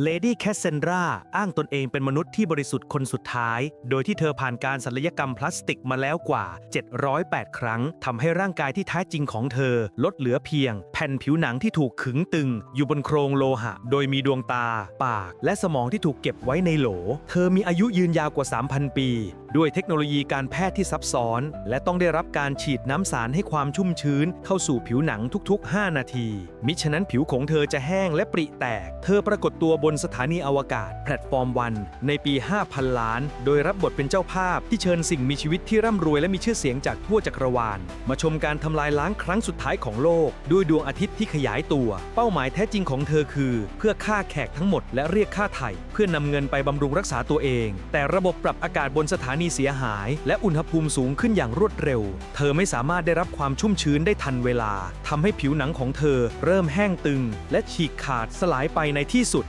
เลดี้แคสเซนราอ้างตนเองเป็นมนุษย์ที่บริสุทธิ์คนสุดท้าย โดยที่เธอผ่านการศัลยกรรมพลาสติกมาแล้วกว่า 708 ครั้งทำให้ร่างกายที่แท้จริงของเธอ ลดเหลือเพียง แผ่นผิวหนังที่ถูกขึงตึง อยู่บนโครงโลหะ โดยมีดวงตา ปาก และสมองที่ถูกเก็บไว้ในโหล เธอมีอายุยืนยาวกว่า 3,000 ปี ด้วยเทคโนโลยีการแพทย์ที่ซับซ้อน และต้องได้รับการฉีดน้ำสารให้ความชุ่มชื้น เข้าสู่ผิวหนังทุกๆ 5 นาที มิฉะนั้นผิวของเธอจะแห้งและปริแตก เธอปรากฏตัวบนสถานีอวกาศ แพลตฟอร์มวัน ในปี 5,000 ล้าน โดยรับบทเป็นเจ้าภาพที่เชิญสิ่งมีชีวิตที่ร่ำรวยและมีชื่อเสียงจากทั่วจักรวาล มาชมการทำลายล้างครั้งสุดท้ายของโลก ด้วยดวงอาทิตย์ที่ขยายตัว เป้าหมายแท้จริงของเธอคือ เพื่อฆ่าแขกทั้งหมดและเรียกค่าไถ่เพื่อนำเงินไปบำรุงรักษาตัวเอง แต่ระบบปรับอากาศบนสถานีเสียหาย และอุณหภูมิสูงขึ้นอย่างรวดเร็ว เธอไม่สามารถได้รับความชุ่มชื้นได้ทันเวลาทำให้ผิวหนังของเธอ เริ่มแห้งตึง และฉีกขาดสลายไปในที่สุด